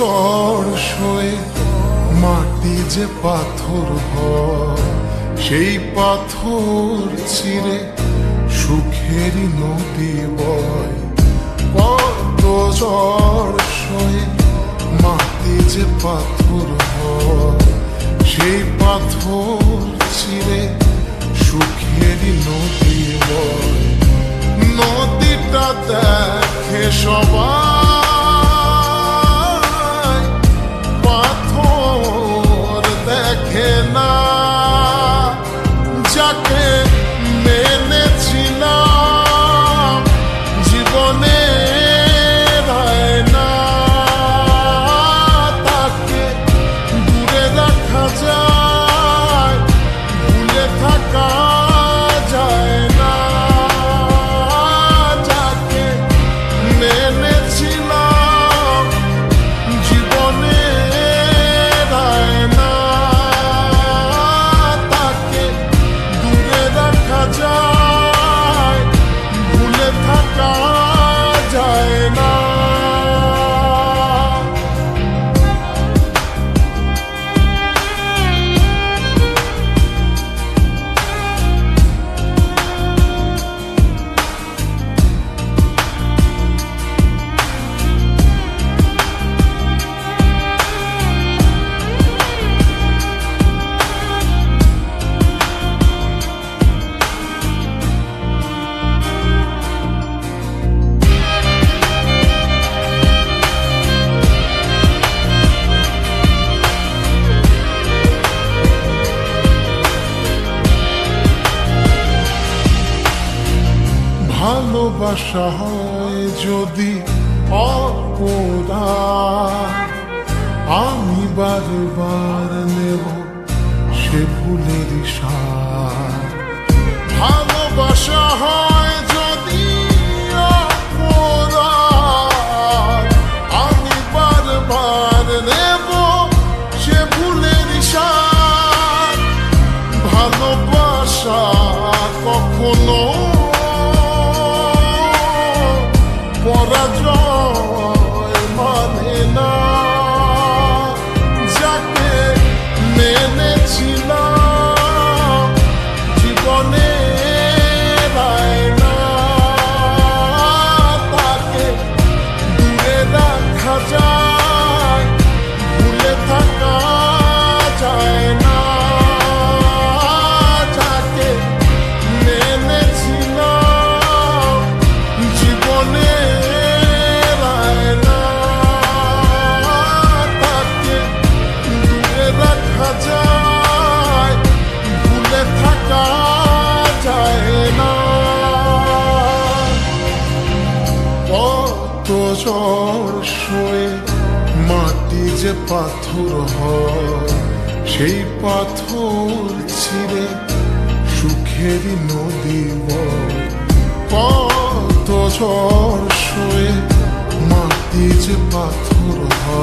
ঝড় সয়ে মাটি যে পাথর হয়, সেই পাথর চিরে সুখেরই নদী বয়। কত সয়ে মাটি যে পাথর হয়, সেই পাথর চিরে সুখেরই নদী বয়। নদীটা দেখে সবাই দেখে ভালোবাসা হয় যদি অপরাধ আমি বারবার নেব সে ফুলের সার। ভালোবাসা কত শুয়ে মাটি যে পাথর হয়, সেই পাথর ছিঁড়ে সুখেরই নদী কত ঝড় শুয়ে মাটি যে পাথর হয়